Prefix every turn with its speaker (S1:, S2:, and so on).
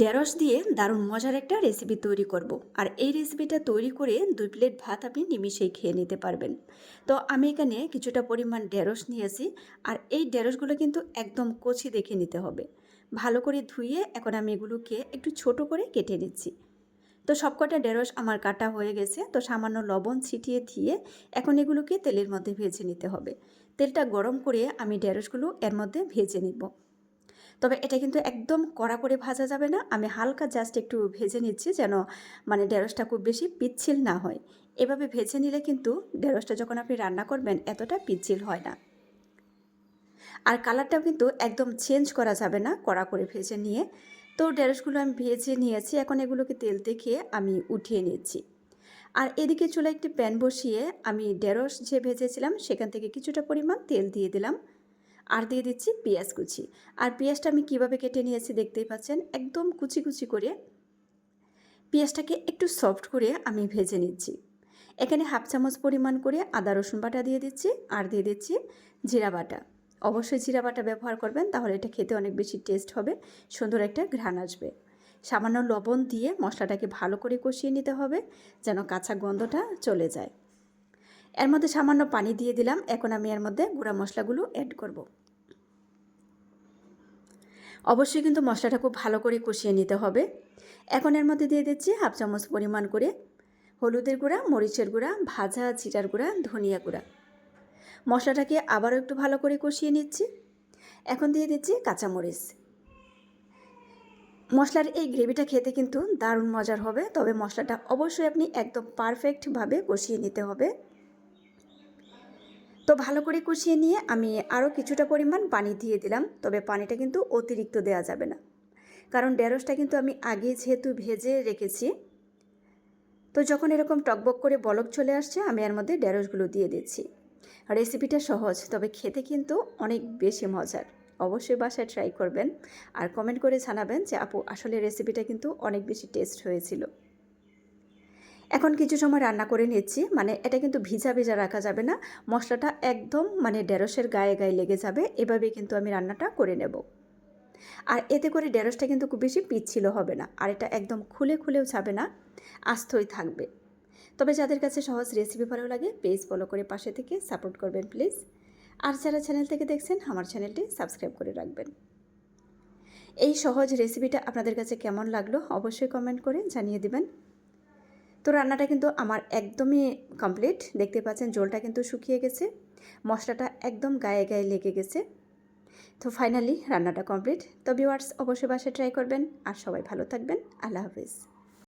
S1: ঢেঁড়স দিয়ে দারুণ মজার একটা রেসিপি তৈরি করব। আর এই রেসিপিটা তৈরি করে দুই প্লেট ভাত আপনি নিমিশেই খেয়ে নিতে পারবেন। তো আমি এখানে কিছুটা পরিমাণ ঢেঁড়স নিয়েছি আর এই ঢেঁড়সগুলো কিন্তু একদম কচি দেখে নিতে হবে। ভালো করে ধুয়ে এখন আমি এগুলোকে একটু ছোট করে কেটে নিচ্ছি। তো সবকটা ঢেঁড়স আমার কাটা হয়ে গেছে, তো সামান্য লবণ ছিটিয়ে দিয়ে এখন এগুলোকে তেলের মধ্যে ভেজে নিতে হবে। তেলটা গরম করে আমি ঢেঁড়সগুলো এর মধ্যে ভেজে নিব। তবে এটা কিন্তু একদম কড়া করে ভাজা যাবে না। আমি হালকা জাস্ট একটু ভেজে নিচ্ছি যেন মানে ঢেঁড়সটা খুব বেশি পিচ্ছিল না হয়। এভাবে ভেজে নিলে কিন্তু ঢেঁড়সটা যখন আপনি রান্না করবেন এতটা পিচ্ছিল হয় না। আর কালারটাও কিন্তু একদম চেঞ্জ করা যাবে না কড়া করে ভেজে নিয়ে। তো ঢেঁড়সগুলো আমি ভেজে নিয়েছি। এখন এগুলোকে তেল দেখিয়ে আমি উঠিয়ে নিচ্ছি। আর এদিকে চলে একটি প্যান বসিয়ে আমি ঢেঁড়স যে ভেজেছিলাম সেখান থেকে কিছুটা পরিমাণ তেল দিয়ে দিলাম। আর দিয়ে দিচ্ছি পেঁয়াজ কুচি। আর পেঁয়াজটা আমি কীভাবে কেটে নিয়েছি দেখতেই পাচ্ছেন? একদম কুচি কুচি করে পেঁয়াজটাকে একটু সফট করে আমি ভেজে নিচ্ছি। এখানে হাফ চামচ পরিমাণ করে আদা, রসুন বাটা দিয়ে দিচ্ছি আর দিয়ে দিচ্ছি জিরা বাটা। অবশ্যই জিরা বাটা ব্যবহার করবেন, তাহলে এটা খেতে অনেক বেশি টেস্ট হবে, সুন্দর একটা ঘ্রাণ আসবে। সামান্য লবণ দিয়ে মশলাটাকে ভালো করে কষিয়ে নিতে হবে, যেন কাঁচা গন্ধটা চলে যায়। এর মধ্যে সামান্য পানি দিয়ে দিলাম। এখন আমি এর মধ্যে গুঁড়া মশলাগুলো অ্যাড করব। অবশ্যই কিন্তু মশলাটা খুব ভালো করে কষিয়ে নিতে হবে। এখন এর মধ্যে দিয়ে দিচ্ছি হাফ চামচ পরিমাণ করে হলুদের গুঁড়া, মরিচের গুঁড়া, ভাজা জিরার গুঁড়া, ধনিয়া গুঁড়া। মশলাটাকে আবারও একটু ভালো করে কষিয়ে নিচ্ছি। এখন দিয়ে দিচ্ছি কাঁচামরিচ। মশলার এই গ্রেভিটা খেতে কিন্তু দারুণ মজার হবে, তবে মশলাটা অবশ্যই আপনি একদম পারফেক্টভাবে কষিয়ে নিতে হবে। তো ভালো করে কষিয়ে নিয়ে আমি আরও কিছুটা পরিমাণ পানি দিয়ে দিলাম, তবে পানিটা কিন্তু অতিরিক্ত দেওয়া যাবে না। কারণ ঢেঁড়সটা কিন্তু আমি আগে যেহেতু ভেজে রেখেছি, তো যখন এরকম টকবক করে বলক চলে আসছে, আমি এর মধ্যে ঢেঁড়সগুলো দিয়ে দিচ্ছি। রেসিপিটা সহজ, তবে খেতে কিন্তু অনেক বেশি মজার। অবশ্যই বাসায় ট্রাই করবেন, আর কমেন্ট করে জানাবেন যে, আপু, আসলে রেসিপিটা কিন্তু অনেক বেশি টেস্ট হয়েছিল। এখন কিছু সময় রান্না করে নিচ্ছি। মানে এটা কিন্তু ভিজা ভিজা রাখা যাবে না। মশলাটা একদম মানে ঢেঁড়সের গায়ে গায়ে লেগে যাবে। এভাবেই কিন্তু আমি রান্নাটা করে নেব। আর এতে করে ঢেঁড়সটা কিন্তু খুব বেশি পিচ্ছিল হবে না। আর এটা একদম খুলে খুলেও যাবে না। আস্তই থাকবে। তবে যাদের কাছে সহজ রেসিপি ভালো লাগে পেজ ফলো করে পাশে থেকে সাপোর্ট করবেন প্লিজ আর যারা চ্যানেল থেকে দেখছেন, আমার চ্যানেলটি সাবস্ক্রাইব করে রাখবেন। এই সহজ রেসিপিটা আপনাদের কাছে কেমন লাগল, অবশ্যই কমেন্ট করে জানিয়ে দিবেন। তো রান্নাটা কিন্তু আমার একদমই কমপ্লিট দেখতে পাচ্ছেন জলটা কিন্তু শুকিয়ে গেছে। মশলাটা একদম গায়ে গায়ে লেগে গেছে। তো ফাইনালি রান্নাটা কমপ্লিট তো ভিওয়ার্স অবশ্যই বাসায় ট্রাই করবেন। আর সবাই ভালো থাকবেন। আল্লাহ হাফিজ।